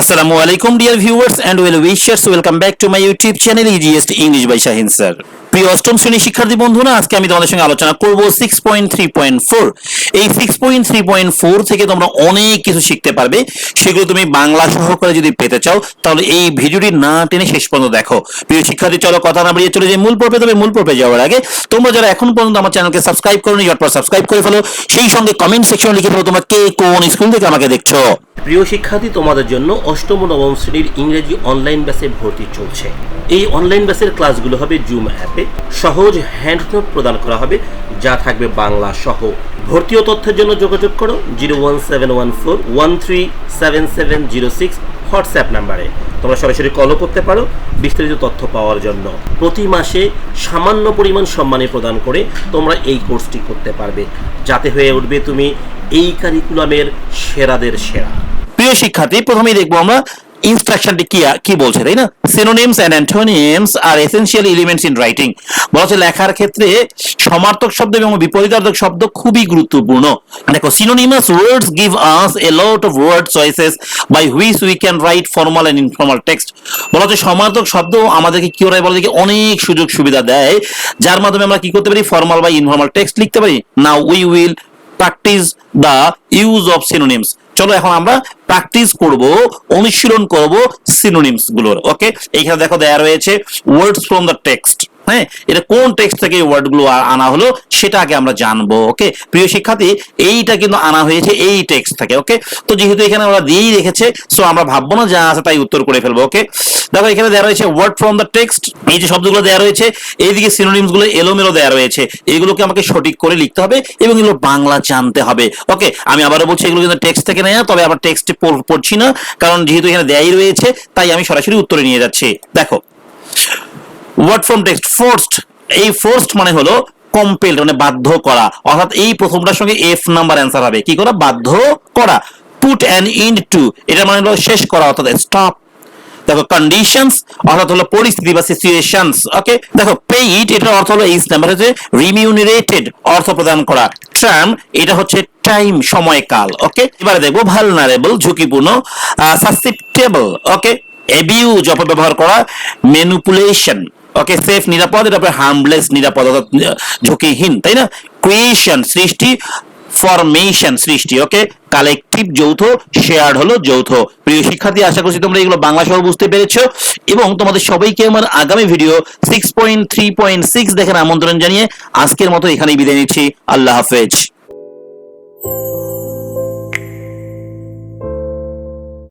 আসসালামু আলাইকুম dear viewers and well wishers welcome back to my YouTube channel easiest English by Shahin sir প্রিয় অষ্টম শ্রেণির শিক্ষার্থী বন্ধুরা, আজকে আমি তোমাদের সঙ্গে আলোচনা করব six point three point four এই six point three point four থেকে তোমরা অনেক কিছু শিখতে পারবে। সেগুলো তুমি বাংলা সহকারে যদি পেতে চাও, তাহলে এই ভিডিওটি না টেনে শেষ পর্যন্ত দেখো। প্রিয় শিক্ষার্থী, চলো কথা না বাড়িয়ে চলে যে মূল পর্বে। তবে মূল পর্বে যাওয়ার আগে, তোমরা যারা এখন পর্যন্ত আমার চ্যানেলকে সাবস্ক্রাইব করোনি, ঝটপট সাবস্ক্রাইব করে ফেলো। সেই সঙ্গে কমেন্ট সেকশনে লিখে ফেলো তোমরা কে কোন স্কুল থেকে আমাকে দেখছ। প্রিয় শিক্ষার্থী, তোমাদের জন্য অষ্টম নবম শ্রেণির ইংরেজি অনলাইন ব্যাচে ভর্তি চলছে। এই অনলাইন ব্যাচের ক্লাসগুলো হবে জুম অ্যাপে সহজ হ্যান্ড নোট প্রদান করা হবে, যা থাকবে বাংলা সহ। ভর্তি ও তথ্যের জন্য যোগাযোগ করো zero one seven one four one three seven seven zero six WhatsApp নাম্বারে। তোমরা সরাসরি কলও করতে পারো বিস্তারিত তথ্য পাওয়ার জন্য। প্রতি মাসে সামান্য পরিমাণ সম্মানী প্রদান করে তোমরা এই কোর্সটি করতে পারবে, যাতে হয়ে উঠবে তুমি এই কারিকুলামের সেরাদের সেরা। প্রিয় শিক্ষার্থী, প্রথমেই দেখব আমরা ইনস্ট্রাকশনটি কি কি বলছে, তাই না? Synonyms and antonyms R essential elements in writing বলা লেখার ক্ষেত্রে সমার্থক শব্দ এবং বিপরীতার্থক শব্দ খুবই গুরুত্বপূর্ণ। দেখো synonymous words give us a lot of word choices by which we can write formal and informal text বলা সমার্থক শব্দ আমাদেরকে কি করে বলা যায় অনেক সুযোগ সুবিধা দেয়, যার মাধ্যমে আমরা কি করতে পারি? ফর্মাল বা ইনফর্মাল টেক্সট লিখতে পারি। Now we will practice the use of synonyms চলো এখন আমরা প্র্যাকটিস করব, অনুশীলন করব সিনোনিমসগুলোর ওকে এইখানে দেখো দেয়া রয়েছে ওয়ার্ডস ফ্রম দ্য টেক্সট হ্যাঁ এটা কোন টেক্সট থেকে ওয়ার্ডগুলো আ- আনা হলো সেটা আগে আমরা জানব ওকে প্রিয় শিক্ষার্থী, এইটা কিন্তু আনা হয়েছে এই টেক্সট থেকে ওকে তো যেহেতু এখানে আমরা দিয়েই রেখেছে সো আমরা ভাববো না যা আছে তাই উত্তর করে ফেলব ওকে দেখো, এখানে দেওয়া রয়েছে ওয়ার্ড ফ্রম দ্য টেক্সট এই যে শব্দগুলো দেওয়া রয়েছে, এইদিকে সিনোনিমসগুলো এলোমেলো দেওয়া রয়েছে এইগুলোকে আমাকে সঠিক করে লিখতে হবে এবং এগুলো বাংলা জানতে হবে ওকে আমি আবারও বলছি, এগুলো কিন্তু টেক্সট থেকে নেওয়া তবে আবার টেক্সটে পড়ছি না, কারণ যেহেতু এখানে দেয়াই রয়েছে, তাই আমি সরাসরি উত্তরে নিয়ে যাচ্ছি, দেখো। ওয়ার্ড ফ্রম টেক্সট ফোর্সড এই ফোর্সড মানে হলো কম্পেলড মানে বাধ্য করা। অর্থাৎ এই প্রথমটার সঙ্গে এফ নাম্বার অ্যান্সার হবে। কি করা? বাধ্য করা। পুট অ্যান ইন্ড টু এটা মানে হলো শেষ করা, অর্থাৎ স্টপ দেখো কন্ডিশনস অর্থাৎ হলো পরিস্থিতি বা সিচুয়েশনস ওকে দেখো পেইড এটার অর্থ হলো এইচ নাম্বার হচ্ছে রিমিউনারেটেড অর্থ প্রদান করা। টার্ম এটা হচ্ছে টাইম সময়কাল ওকে এবারে দেখব ভালনারেবল ঝুঁকিপূর্ণ সাসেপ্টেবল ওকে অ্যাবিউজ অপব্যবহার করা ম্যানিপুলেশন ওকে সেফ নিরাপদ এটা হার্মলেস নিরাপদ অর্থাৎ ঝুঁকিহীন, তাই না? ক্রিয়েশন সৃষ্টি ফরমেশন সৃষ্টি ওকে কালেকটিভ যৌথ শেয়ার্ড হলো যৌথ। প্রিয় শিক্ষার্থী, আশা করছি তোমরা এগুলো বাংলা সহ বুঝতে পেরেছ। এবং তোমাদের সবাইকে আমার আগামী video six point three point six দেখার আমন্ত্রণ জানিয়ে আজকের মতো এখানেই বিদায় নিচ্ছি। আল্লাহ হাফেজ।